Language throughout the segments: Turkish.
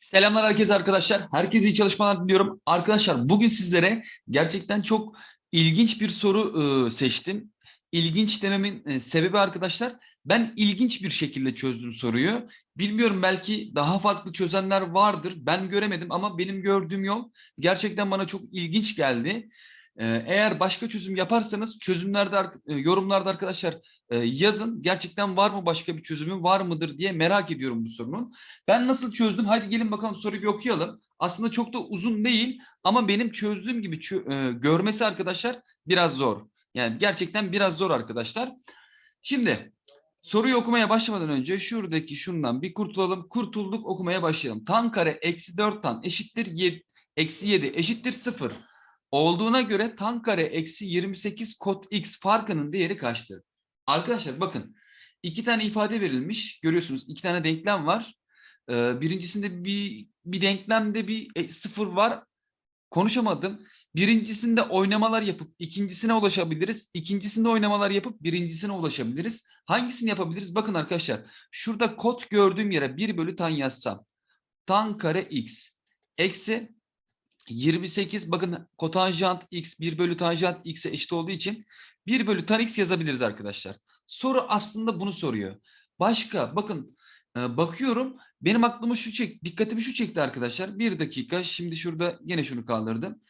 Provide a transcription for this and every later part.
Selamlar herkese arkadaşlar. Herkese iyi çalışmalar diliyorum. Arkadaşlar bugün sizlere gerçekten çok ilginç bir soru e, seçtim. İlginç dememin e, sebebi arkadaşlar ben ilginç bir şekilde çözdüm soruyu. Bilmiyorum belki daha farklı çözenler vardır. Ben göremedim ama benim gördüğüm yol gerçekten bana çok ilginç geldi. E, eğer başka çözüm yaparsanız çözümlerde e, yorumlarda arkadaşlar e, yazın. Gerçekten var mı başka bir çözümü var mıdır diye merak ediyorum bu sorunun. Ben nasıl çözdüm? Hadi gelin bakalım soruyu bir okuyalım. Aslında çok da uzun değil ama benim çözdüğüm gibi e, görmesi arkadaşlar biraz zor. Yani gerçekten biraz zor arkadaşlar. Şimdi soruyu okumaya başlamadan önce şuradaki şundan bir kurtulalım. Kurtulduk okumaya başlayalım. Tan kare eksi 4 tan eşittir 7, eksi 7 eşittir 0 olduğuna göre tan kare eksi 28 kot x farkının değeri kaçtır? Arkadaşlar bakın iki tane ifade verilmiş. Görüyorsunuz iki tane denklem var. Ee, birincisinde bir bir denklemde bir e, sıfır var. Konuşamadım. Birincisinde oynamalar yapıp ikincisine ulaşabiliriz. İkincisinde oynamalar yapıp birincisine ulaşabiliriz. Hangisini yapabiliriz? Bakın arkadaşlar. Şurada kod gördüğüm yere 1 bölü tan yazsam. Tan kare x eksi 28 bakın kotanjant x 1 bölü tanjant x'e eşit olduğu için 1 bölü tan x yazabiliriz arkadaşlar. Soru aslında bunu soruyor. Başka bakın e, bakıyorum benim aklımı şu çek dikkatimi şu çekti arkadaşlar. Bir dakika şimdi şurada yine şunu kaldırdım.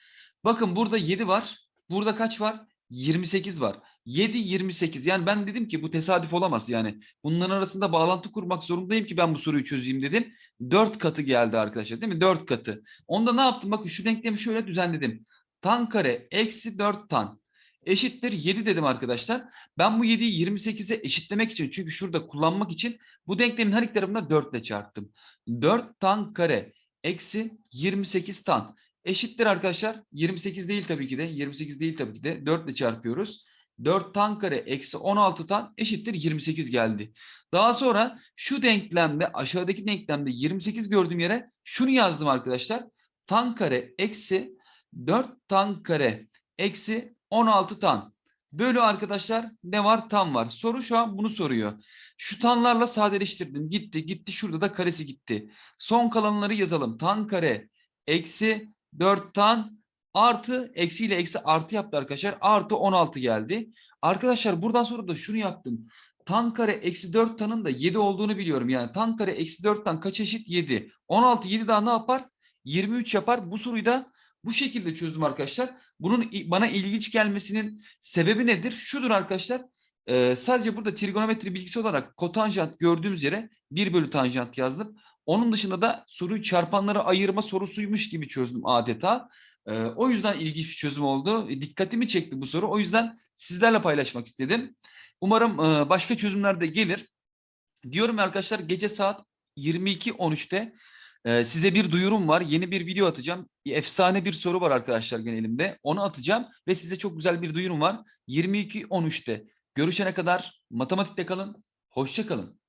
Bakın burada 7 var. Burada kaç var? 28 var. 7 28. Yani ben dedim ki bu tesadüf olamaz yani. Bunların arasında bağlantı kurmak zorundayım ki ben bu soruyu çözeyim dedim. 4 katı geldi arkadaşlar değil mi? 4 katı. Onda ne yaptım? Bakın şu denklemi şöyle düzenledim. Tan kare eksi 4 tan eşittir 7 dedim arkadaşlar. Ben bu 7'yi 28'e eşitlemek için çünkü şurada kullanmak için bu denklemin her iki tarafında 4 ile çarptım. 4 tan kare eksi 28 tan eşittir arkadaşlar. 28 değil tabii ki de 28 değil tabii ki de 4 ile çarpıyoruz. 4 tan kare eksi 16 tan eşittir 28 geldi. Daha sonra şu denklemde aşağıdaki denklemde 28 gördüğüm yere şunu yazdım arkadaşlar. Tan kare eksi 4 tan kare eksi 16 tan. Bölü arkadaşlar ne var? Tan var. Soru şu an bunu soruyor. Şu tanlarla sadeleştirdim. Gitti gitti. Şurada da karesi gitti. Son kalanları yazalım. Tan kare eksi 4 tan artı eksi ile eksi artı yaptı arkadaşlar. Artı 16 geldi. Arkadaşlar buradan sonra da şunu yaptım. Tan kare eksi 4 tanın da 7 olduğunu biliyorum. Yani tan kare eksi 4 tan kaç eşit? 7. 16 7 daha ne yapar? 23 yapar. Bu soruyu da bu şekilde çözdüm arkadaşlar. Bunun bana ilginç gelmesinin sebebi nedir? Şudur arkadaşlar. Ee, sadece burada trigonometri bilgisi olarak kotanjant gördüğümüz yere 1 bölü tanjant yazdım. Onun dışında da soruyu çarpanlara ayırma sorusuymuş gibi çözdüm adeta. Ee, o yüzden ilginç bir çözüm oldu. E, Dikkatimi çekti bu soru. O yüzden sizlerle paylaşmak istedim. Umarım e, başka çözümler de gelir. Diyorum arkadaşlar gece saat 22.13'te e, size bir duyurum var. Yeni bir video atacağım. Efsane bir soru var arkadaşlar gene elimde. Onu atacağım ve size çok güzel bir duyurum var. 22.13'te. Görüşene kadar matematikte kalın. Hoşça kalın.